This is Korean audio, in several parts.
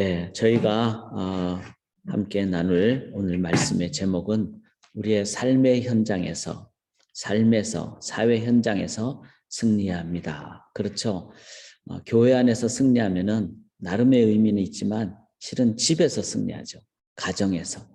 예, 저희가 어, 함께 나눌 오늘 말씀의 제목은 우리의 삶의 현장에서, 삶에서, 사회 현장에서 승리해야 합니다. 그렇죠. 어, 교회 안에서 승리하면은 나름의 의미는 있지만 실은 집에서 승리하죠. 가정에서,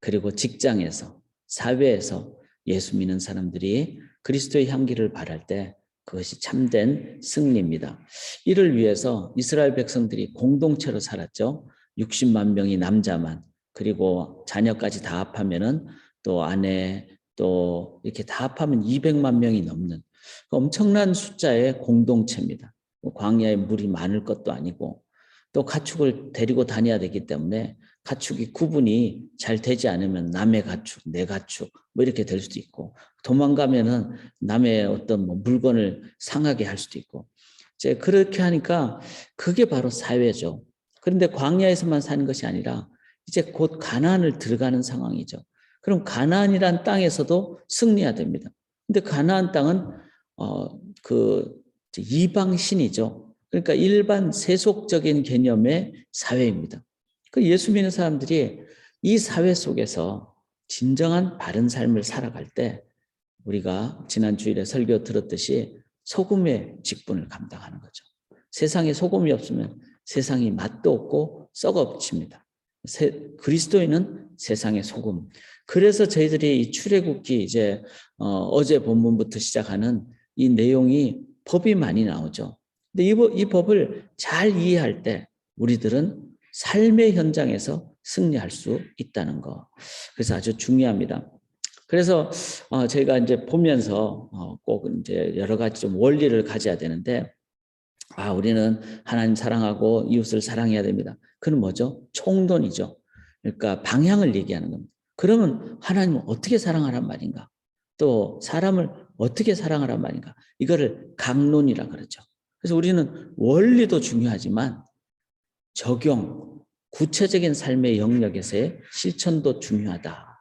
그리고 직장에서, 사회에서 예수 믿는 사람들이 그리스도의 향기를 발할 때 그것이 참된 승리입니다. 이를 위해서 이스라엘 백성들이 공동체로 살았죠. 60만 명이 남자만 그리고 자녀까지 다 합하면은 또 아내 또 이렇게 다 합하면 200만 명이 넘는 엄청난 숫자의 공동체입니다. 뭐 광야에 물이 많을 것도 아니고 또 가축을 데리고 다녀야 되기 때문에 가축이 구분이 잘 되지 않으면 남의 가축, 내 가축 뭐 이렇게 될 수도 있고 도망가면은 남의 어떤 뭐 물건을 상하게 할 수도 있고 이제 그렇게 하니까 그게 바로 사회죠. 그런데 광야에서만 사는 것이 아니라 이제 곧 가나안을 들어가는 상황이죠. 그럼 가나안이란 땅에서도 승리해야 됩니다. 근데 가나안 땅은 어그 이방 신이죠. 그러니까 일반 세속적인 개념의 사회입니다. 그 예수 믿는 사람들이 이 사회 속에서 진정한 바른 삶을 살아갈 때 우리가 지난 주일에 설교 들었듯이 소금의 직분을 감당하는 거죠. 세상에 소금이 없으면 세상이 맛도 없고 썩어 없습니다. 그리스도인은 세상의 소금. 그래서 저희들이 이 출애굽기 이제 어, 제 본문부터 시작하는 이 내용이 법이 많이 나오죠. 근데 이, 이 법을 잘 이해할 때 우리들은 삶의 현장에서 승리할 수 있다는 거. 그래서 아주 중요합니다. 그래서 어, 저희가 이제 보면서 어, 꼭 이제 여러 가지 좀 원리를 가져야 되는데, 아 우리는 하나님 사랑하고 이웃을 사랑해야 됩니다. 그는 뭐죠? 총론이죠. 그러니까 방향을 얘기하는 겁니다. 그러면 하나님은 어떻게 사랑하란 말인가? 또 사람을 어떻게 사랑하란 말인가? 이거를 강론이라 그러죠. 그래서 우리는 원리도 중요하지만 적용, 구체적인 삶의 영역에서의 실천도 중요하다.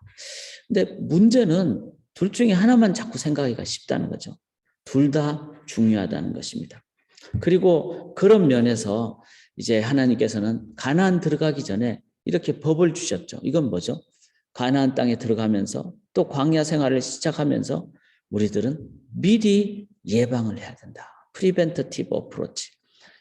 근데 문제는 둘 중에 하나만 자꾸 생각하기가 쉽다는 거죠. 둘 다 중요하다는 것입니다. 그리고 그런 면에서 이제 하나님께서는 가나안 들어가기 전에 이렇게 법을 주셨죠. 이건 뭐죠? 가나안 땅에 들어가면서 또 광야 생활을 시작하면서 우리들은 미리 예방을 해야 된다. 프리벤터티브 어프로치.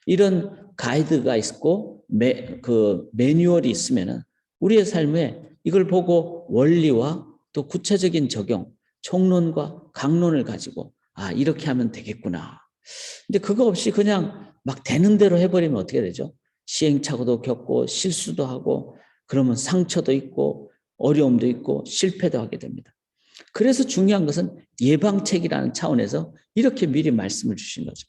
이런 가이드가 있고 매, 그 매뉴얼이 있으면은 우리의 삶에 이걸 보고 원리와 또 구체적인 적용, 총론과 강론을 가지고 아 이렇게 하면 되겠구나. 근데 그거 없이 그냥 막 되는 대로 해버리면 어떻게 되죠? 시행착오도 겪고 실수도 하고 그러면 상처도 있고 어려움도 있고 실패도 하게 됩니다. 그래서 중요한 것은 예방책이라는 차원에서 이렇게 미리 말씀을 주신 거죠.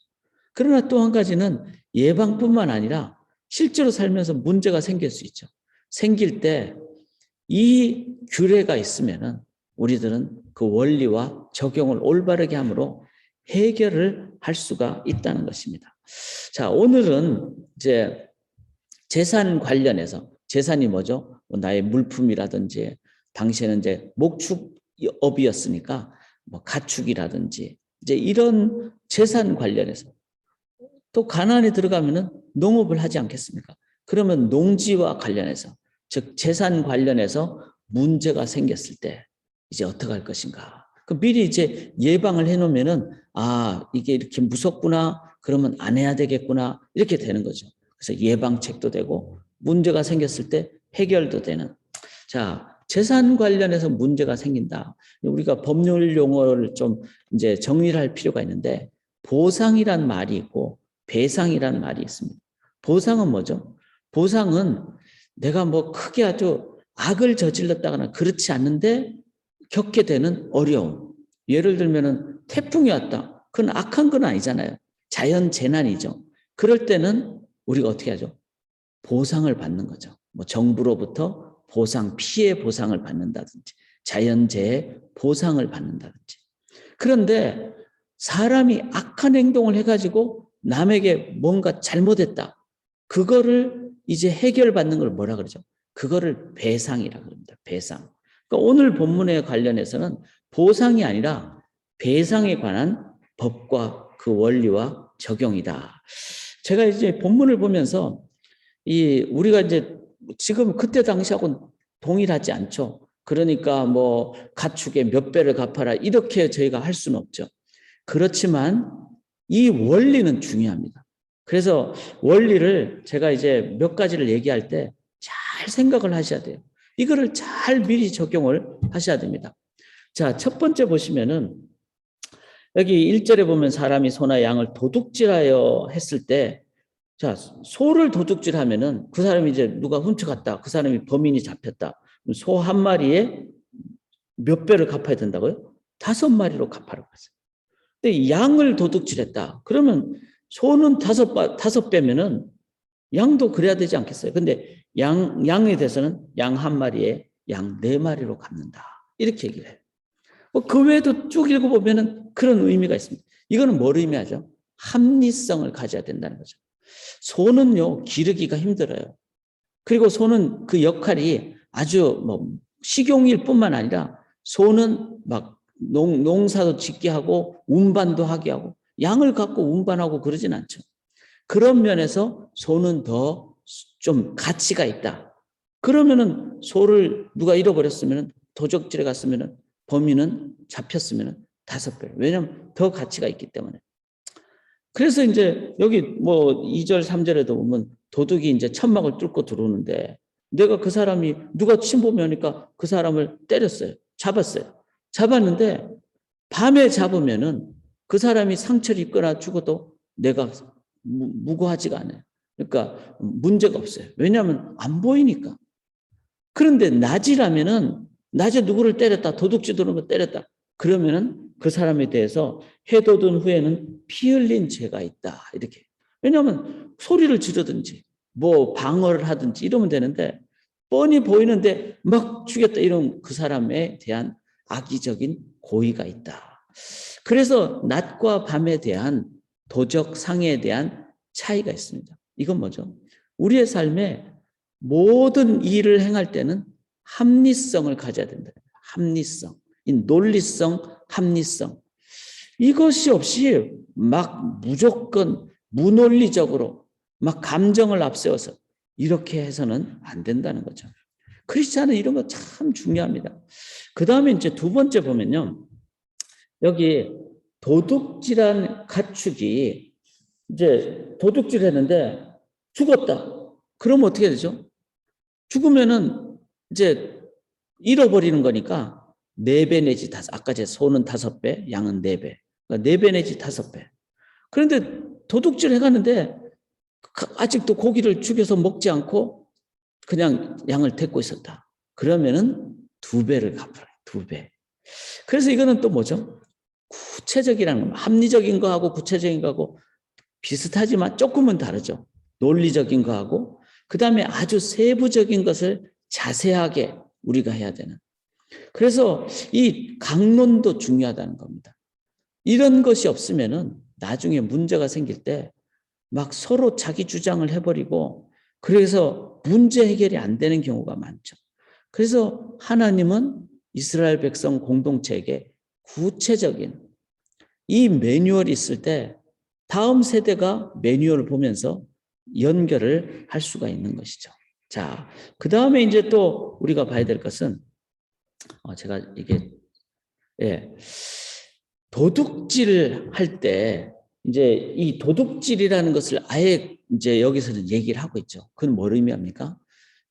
그러나 또 한 가지는 예방뿐만 아니라 실제로 살면서 문제가 생길 수 있죠. 생길 때 이 규례가 있으면은 우리들은 그 원리와 적용을 올바르게 함으로 해결을 할 수가 있다는 것입니다. 자, 오늘은 이제 재산 관련해서 재산이 뭐죠? 뭐 나의 물품이라든지 당시에는 이제 목축업이었으니까 뭐 가축이라든지 이제 이런 재산 관련해서 또 가난에 들어가면은 농업을 하지 않겠습니까? 그러면 농지와 관련해서 즉 재산 관련해서 문제가 생겼을 때 이제 어떻게 할 것인가? 그 미리 이제 예방을 해놓으면은 아 이게 이렇게 무섭구나 그러면 안 해야 되겠구나 이렇게 되는 거죠. 그래서 예방책도 되고 문제가 생겼을 때 해결도 되는. 자 재산 관련해서 문제가 생긴다. 우리가 법률 용어를 좀 이제 정리를 할 필요가 있는데 보상이란 말이 있고 배상이란 말이 있습니다. 보상은 뭐죠? 보상은 내가 뭐 크게 아주 악을 저질렀다거나 그렇지 않는데 겪게 되는 어려움. 예를 들면은 태풍이 왔다. 그건 악한 건 아니잖아요. 자연 재난이죠. 그럴 때는 우리가 어떻게 하죠? 보상을 받는 거죠. 뭐 정부로부터 보상, 피해 보상을 받는다든지, 자연재해 보상을 받는다든지. 그런데 사람이 악한 행동을 해가지고 남에게 뭔가 잘못했다. 그거를 이제 해결받는 걸 뭐라 그러죠? 그거를 배상이라 그럽니다. 배상. 그러니까 오늘 본문에 관련해서는 보상이 아니라 배상에 관한 법과 그 원리와 적용이다. 제가 이제 본문을 보면서 이 우리가 이제 지금 그때 당시하고는 동일하지 않죠. 그러니까 뭐 가축의 몇 배를 갚아라 이렇게 저희가 할 수는 없죠. 그렇지만 이 원리는 중요합니다. 그래서 원리를 제가 이제 몇 가지를 얘기할 때 잘 생각을 하셔야 돼요. 이거를 잘 미리 적용을 하셔야 됩니다. 자, 첫 번째 보시면은 여기 1절에 보면 사람이 소나 양을 도둑질하여 했을 때 자, 소를 도둑질하면은 그 사람이 이제 누가 훔쳐갔다. 그 사람이 범인이 잡혔다. 소 한 마리에 몇 배를 갚아야 된다고요? 다섯 마리로 갚아라고 했어요. 근데 양을 도둑질했다. 그러면 소는 다섯 바, 다섯 배면은 양도 그래야 되지 않겠어요? 근데 양 양에 대해서는 양 한 마리에 양 네 마리로 갚는다. 이렇게 얘기를 해요. 뭐 그 외에도 쭉 읽어보면은 그런 의미가 있습니다. 이거는 뭘 의미하죠? 합리성을 가져야 된다는 거죠. 소는요, 기르기가 힘들어요. 그리고 소는 그 역할이 아주 뭐 식용일 뿐만 아니라 소는 막 농, 농사도 짓게 하고 운반도 하게 하고 양을 갖고 운반하고 그러진 않죠. 그런 면에서 소는 더 좀 가치가 있다. 그러면은 소를 누가 잃어버렸으면 도적질에 갔으면은 범인은 잡혔으면 다섯 배. 왜냐하면 더 가치가 있기 때문에. 그래서 이제 여기 뭐 2절, 3절에도 보면 도둑이 이제 천막을 뚫고 들어오는데 내가 그 사람이 누가 침범이 오니까 그 사람을 때렸어요. 잡았어요. 잡았는데 밤에 잡으면은 그 사람이 상처를 입거나 죽어도 내가 무- 무고하지가 않아요. 그러니까 문제가 없어요. 왜냐하면 안 보이니까. 그런데 낮이라면은 낮에 누구를 때렸다, 도둑질 도는 거 때렸다. 그러면은 그 사람에 대해서 해돋은 후에는 피 흘린 죄가 있다. 이렇게. 왜냐하면 소리를 지르든지 뭐 방어를 하든지 이러면 되는데 뻔히 보이는데 막 죽였다 이런 그 사람에 대한 악의적인 고의가 있다. 그래서 낮과 밤에 대한 도적 상해에 대한 차이가 있습니다. 이건 뭐죠? 우리의 삶에 모든 일을 행할 때는 합리성을 가져야 된다. 합리성. 이 논리성, 합리성. 이것이 없이 막 무조건 무논리적으로 막 감정을 앞세워서 이렇게 해서는 안 된다는 거죠. 크리스찬은 이런 거 참 중요합니다. 그 다음에 이제 두 번째 보면요. 여기 도둑질한 가축이 이제 도둑질 했는데 죽었다. 그럼 어떻게 되죠? 죽으면은 이제 잃어버리는 거니까 네 배 내지 다섯, 아까 제 소는 다섯 배, 양은 네 배. 그러니까 네 배 내지 다섯 배. 그런데 도둑질 해가는데 그- 아직도 고기를 죽여서 먹지 않고 그냥 양을 데리고 있었다. 그러면은 두 배를 갚아요. 두 배. 그래서 이거는 또 뭐죠? 구체적이라는 거, 합리적인 거하고 구체적인 거하고 비슷하지만 조금은 다르죠. 논리적인 거하고 그 다음에 아주 세부적인 것을 자세하게 우리가 해야 되는. 그래서 이 강론도 중요하다는 겁니다. 이런 것이 없으면은 나중에 문제가 생길 때 막 서로 자기 주장을 해버리고 그래서 문제 해결이 안 되는 경우가 많죠. 그래서 하나님은 이스라엘 백성 공동체에게 구체적인 이 매뉴얼이 있을 때 다음 세대가 매뉴얼을 보면서 연결을 할 수가 있는 것이죠. 자, 그 다음에 이제 또 우리가 봐야 될 것은 어, 제가 이게 예 도둑질을 할때 이제 이 도둑질이라는 것을 아예 이제 여기서는 얘기를 하고 있죠. 그건 뭘 의미합니까?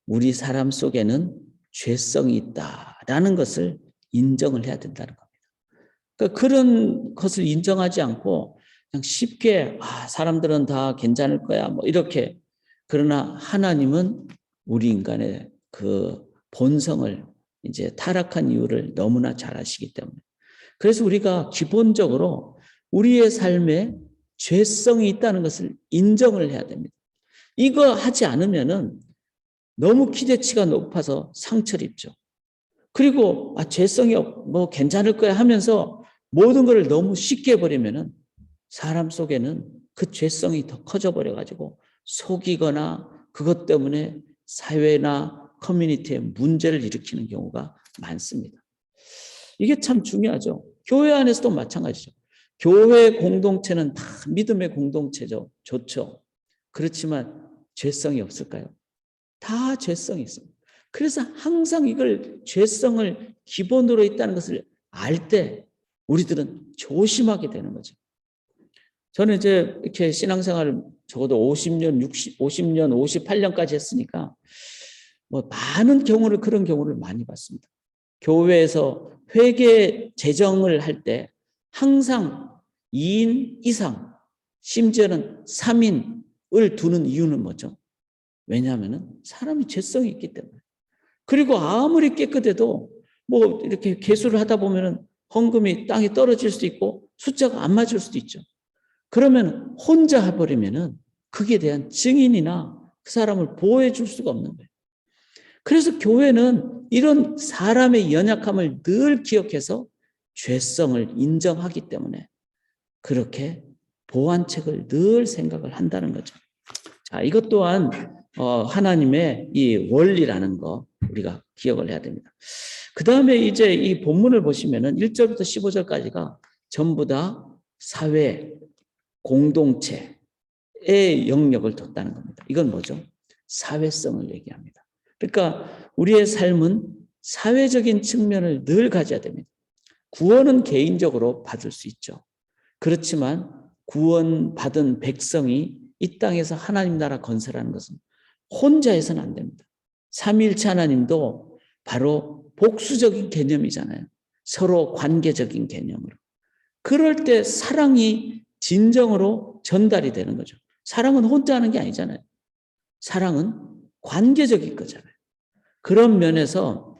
우리 사람 속에는 죄성이 있다라는 것을 인정을 해야 된다는 겁니다. 그러니까 그런 것을 인정하지 않고 그냥 쉽게 아 사람들은 다 괜찮을 거야 뭐 이렇게 그러나 하나님은 우리 인간의 그 본성을 이제 타락한 이유를 너무나 잘 아시기 때문에 그래서 우리가 기본적으로 우리의 삶에 죄성이 있다는 것을 인정을 해야 됩니다. 이거 하지 않으면은 너무 기대치가 높아서 상처를 입죠. 그리고 아 죄성이 없, 뭐 괜찮을 거야 하면서 모든 것을 너무 쉽게 해버리면은 사람 속에는 그 죄성이 더 커져 버려 가지고 속이거나 그것 때문에 사회나 커뮤니티에 문제를 일으키는 경우가 많습니다. 이게 참 중요하죠. 교회 안에서도 마찬가지죠. 교회 공동체는 다 믿음의 공동체죠. 좋죠. 그렇지만 죄성이 없을까요? 다 죄성이 있습니다. 그래서 항상 이걸 죄성을 기본으로 있다는 것을 알 때 우리들은 조심하게 되는 거죠. 저는 이제 이렇게 신앙생활을 적어도 50년, 60, 50년, 58년까지 했으니까 뭐 많은 경우를 그런 경우를 많이 봤습니다. 교회에서 회계 재정을 할 때 항상 2인 이상, 심지어는 3인을 두는 이유는 뭐죠? 왜냐하면 사람이 죄성이 있기 때문에. 그리고 아무리 깨끗해도 뭐 이렇게 개수를 하다 보면은 헌금이 땅에 떨어질 수도 있고 숫자가 안 맞을 수도 있죠. 그러면 혼자 해버리면은 그에 대한 증인이나 그 사람을 보호해 줄 수가 없는 거예요. 그래서 교회는 이런 사람의 연약함을 늘 기억해서 죄성을 인정하기 때문에 그렇게 보완책을 늘 생각을 한다는 거죠. 자, 이것 또한 어, 하나님의 이 원리라는 거 우리가 기억을 해야 됩니다. 그 다음에 이제 이 본문을 보시면은 1절부터 15절까지가 전부 다 사회, 공동체의 영역을 뒀다는 겁니다. 이건 뭐죠? 사회성을 얘기합니다. 그러니까 우리의 삶은 사회적인 측면을 늘 가져야 됩니다. 구원은 개인적으로 받을 수 있죠. 그렇지만 구원받은 백성이 이 땅에서 하나님 나라 건설하는 것은 혼자 해서는 안 됩니다. 삼일체 하나님도 바로 복수적인 개념이잖아요. 서로 관계적인 개념으로. 그럴 때 사랑이 진정으로 전달이 되는 거죠. 사랑은 혼자 하는 게 아니잖아요. 사랑은 관계적인 거잖아요. 그런 면에서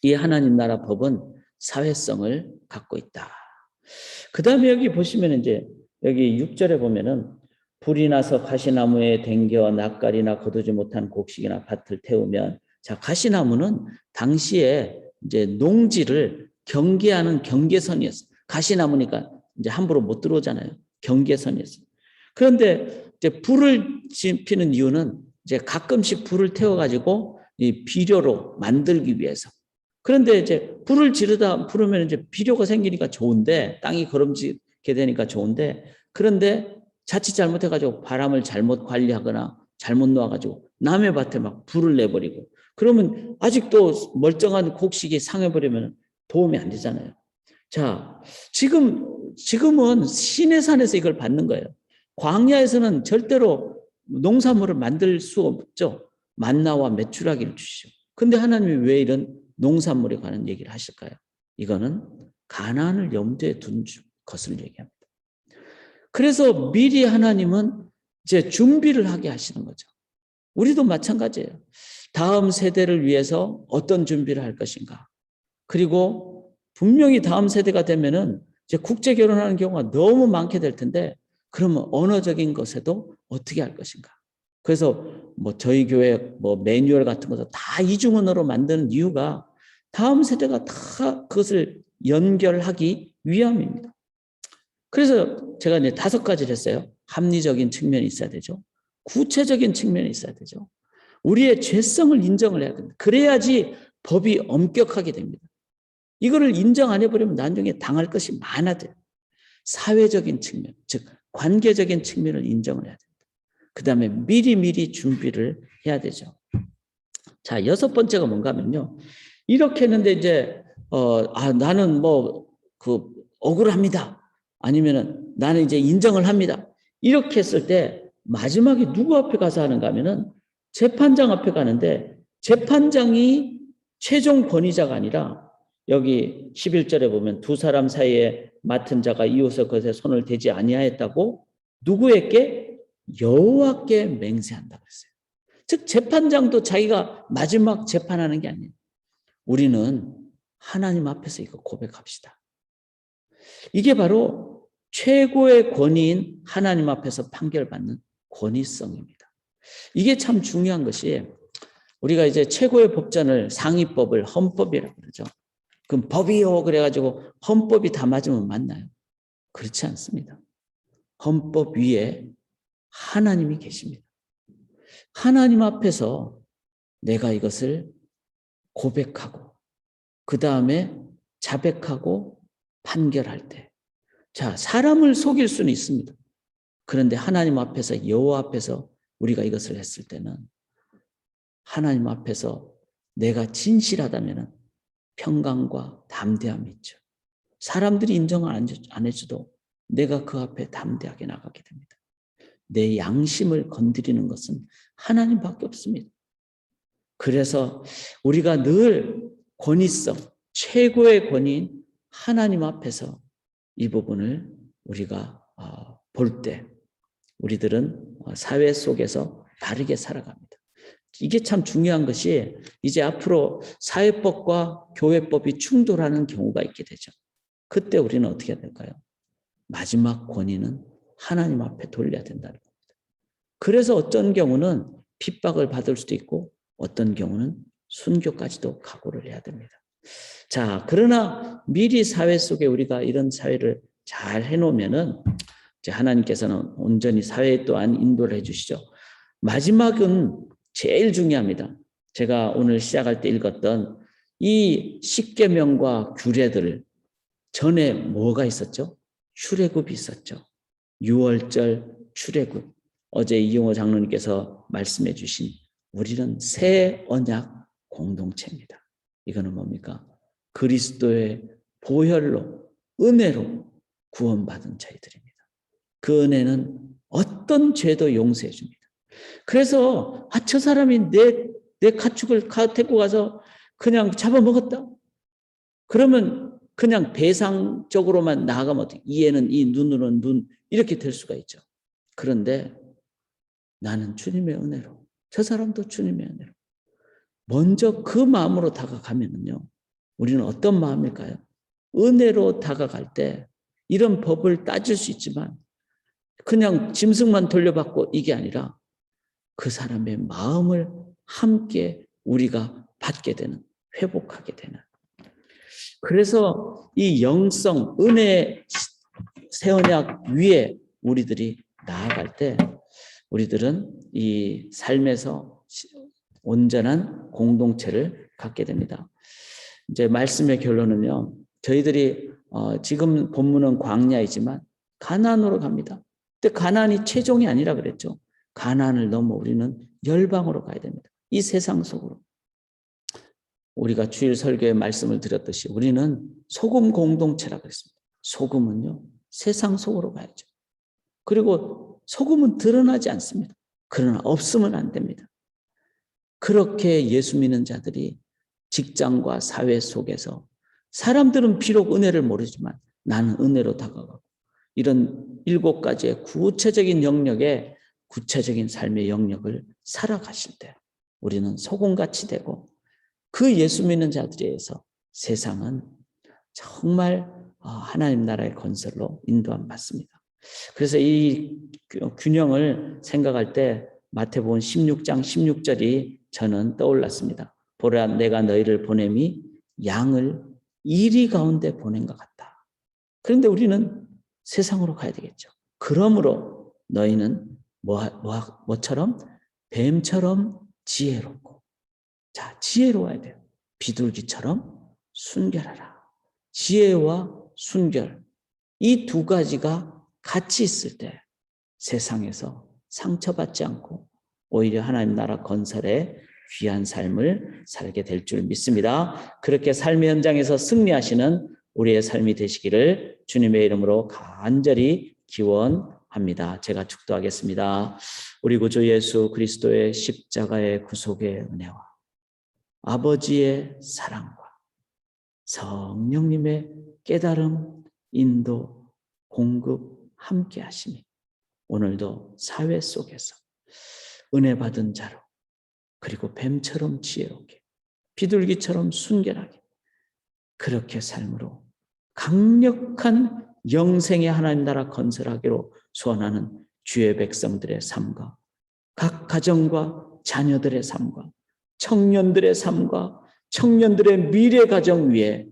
이 하나님 나라 법은 사회성을 갖고 있다. 그 다음에 여기 보시면 이제 여기 6절에 보면은 불이 나서 가시나무에 댕겨 낯가리나 거두지 못한 곡식이나 밭을 태우면 자 가시나무는 당시에 이제 농지를 경계하는 경계선이었어요. 가시나무니까 이제 함부로 못 들어오잖아요. 경계선이었어요. 그런데 이제 불을 피는 이유는 이제 가끔씩 불을 태워가지고 이 비료로 만들기 위해서. 그런데 이제 불을 지르다 부르면 이제 비료가 생기니까 좋은데 땅이 거름지게 되니까 좋은데 그런데 자칫 잘못해가지고 바람을 잘못 관리하거나 잘못 놓아가지고 남의 밭에 막 불을 내버리고 그러면 아직도 멀쩡한 곡식이 상해버리면 도움이 안 되잖아요. 자, 지금, 지금은 시내산에서 이걸 받는 거예요. 광야에서는 절대로 농산물을 만들 수 없죠. 만나와 메추라기를 주시죠. 근데 하나님이 왜 이런 농산물에 관한 얘기를 하실까요? 이거는 가난을 염두에 둔 것을 얘기합니다. 그래서 미리 하나님은 이제 준비를 하게 하시는 거죠. 우리도 마찬가지예요. 다음 세대를 위해서 어떤 준비를 할 것인가. 그리고 분명히 다음 세대가 되면은 이제 국제 결혼하는 경우가 너무 많게 될 텐데 그러면 언어적인 것에도 어떻게 할 것인가. 그래서 뭐 저희 교회 뭐 매뉴얼 같은 것도 다 이중언어로 만드는 이유가 다음 세대가 다 그것을 연결하기 위함입니다. 그래서 제가 이제 다섯 가지를 했어요. 합리적인 측면이 있어야 되죠. 구체적인 측면이 있어야 되죠. 우리의 죄성을 인정을 해야 됩니다. 그래야지 법이 엄격하게 됩니다. 이거를 인정 안 해버리면 나중에 당할 것이 많아져요. 사회적인 측면, 즉 관계적인 측면을 인정을 해야 됩니다. 그 다음에 미리미리 준비를 해야 되죠. 자, 여섯 번째가 뭔가 하면요. 이렇게 했는데 이제, 어, 아, 나는 뭐, 그, 억울합니다. 아니면은 나는 이제 인정을 합니다. 이렇게 했을 때 마지막에 누구 앞에 가서 하는가 하면은 재판장 앞에 가는데 재판장이 최종 권위자가 아니라 여기 11절에 보면 두 사람 사이에 맡은 자가 이웃의 것에 손을 대지 아니하였다고 누구에게 여호와께 맹세한다 그랬어요. 즉 재판장도 자기가 마지막 재판하는 게 아니에요. 우리는 하나님 앞에서 이거 고백합시다. 이게 바로 최고의 권위인 하나님 앞에서 판결받는 권위성입니다. 이게 참 중요한 것이 우리가 이제 최고의 법전을 상위법을 헌법이라고 그러죠. 그럼 법이요 그래가지고 헌법이 다 맞으면 맞나요? 그렇지 않습니다. 헌법 위에 하나님이 계십니다. 하나님 앞에서 내가 이것을 고백하고 그 다음에 자백하고 판결할 때, 자 사람을 속일 수는 있습니다. 그런데 하나님 앞에서 여호와 앞에서 우리가 이것을 했을 때는 하나님 앞에서 내가 진실하다면 평강과 담대함이 있죠. 사람들이 인정을 안, 해줘도 내가 그 앞에 담대하게 나가게 됩니다. 내 양심을 건드리는 것은 하나님밖에 없습니다. 그래서 우리가 늘 권위성, 최고의 권위인 하나님 앞에서 이 부분을 우리가 어, 볼때 우리들은 어, 사회 속에서 바르게 살아갑니다. 이게 참 중요한 것이 이제 앞으로 사회법과 교회법이 충돌하는 경우가 있게 되죠. 그때 우리는 어떻게 될까요? 마지막 권위는 하나님 앞에 돌려야 된다는 겁니다. 그래서 어떤 경우는 핍박을 받을 수도 있고 어떤 경우는 순교까지도 각오를 해야 됩니다. 자, 그러나 미리 사회 속에 우리가 이런 사회를 잘 해놓으면은 이제 하나님께서는 온전히 사회 또한 인도를 해주시죠. 마지막은 제일 중요합니다. 제가 오늘 시작할 때 읽었던 이 십계명과 규례들 전에 뭐가 있었죠? 출애굽이 있었죠. 유월절 출애굽. 어제 이용호 장로님께서 말씀해 주신 우리는 새 언약 공동체입니다. 이거는 뭡니까? 그리스도의 보혈로 은혜로 구원받은 자들입니다. 그 은혜는 어떤 죄도 용서해 줍니다. 그래서 아 저 사람이 내 내 가축을 가 데리고 가서 그냥 잡아먹었다. 그러면 그냥 배상적으로만 나아가면 어떻게 이에는 이 눈으로는 눈 이렇게 될 수가 있죠. 그런데 나는 주님의 은혜로 저 사람도 주님의 은혜로 먼저 그 마음으로 다가가면은요. 우리는 어떤 마음일까요? 은혜로 다가갈 때 이런 법을 따질 수 있지만 그냥 짐승만 돌려받고 이게 아니라 그 사람의 마음을 함께 우리가 받게 되는 회복하게 되는 그래서 이 영성 은혜 새 언약 위에 우리들이 나아갈 때 우리들은 이 삶에서 온전한 공동체를 갖게 됩니다. 이제 말씀의 결론은요. 저희들이 어, 지금 본문은 광야이지만 가나안으로 갑니다. 근데 가나안이 최종이 아니라 그랬죠. 가나안을 넘어 우리는 열방으로 가야 됩니다. 이 세상 속으로. 우리가 주일 설교에 말씀을 드렸듯이 우리는 소금 공동체라 그랬습니다. 소금은요. 세상 속으로 가야죠. 그리고 소금은 드러나지 않습니다. 그러나 없으면 안 됩니다. 그렇게 예수 믿는 자들이 직장과 사회 속에서 사람들은 비록 은혜를 모르지만 나는 은혜로 다가가고 이런 일곱 가지의 구체적인 영역에 구체적인 삶의 영역을 살아가실 때 우리는 소금같이 되고 그 예수 믿는 자들에 의해서 세상은 정말 어, 하나님 나라의 건설로 인도함 받습니다. 그래서 이 균형을 생각할 때 마태복음 16장 16절이 저는 떠올랐습니다. 보라 내가 너희를 보냄이 양을 이리 가운데 보낸 것 같다. 그런데 우리는 세상으로 가야 되겠죠. 그러므로 너희는 뭐, 뭐, 뭐처럼 뱀처럼 지혜롭고 자 지혜로워야 돼요. 비둘기처럼 순결하라. 지혜와 순결 이 두 가지가 같이 있을 때 세상에서 상처받지 않고 오히려 하나님 나라 건설에 귀한 삶을 살게 될 줄 믿습니다. 그렇게 삶의 현장에서 승리하시는 우리의 삶이 되시기를 주님의 이름으로 간절히 기원합니다. 제가 축도하겠습니다. 우리 구주 예수 그리스도의 십자가의 구속의 은혜와 아버지의 사랑과 성령님의 깨달음, 인도, 공급 함께 하심이 오늘도 사회 속에서 은혜 받은 자로 그리고 뱀처럼 지혜롭게 비둘기처럼 순결하게 그렇게 삶으로 강력한 영생의 하나님 나라 건설하기로 소원하는 주의 백성들의 삶과 각 가정과 자녀들의 삶과 청년들의 삶과 청년들의 미래 가정 위에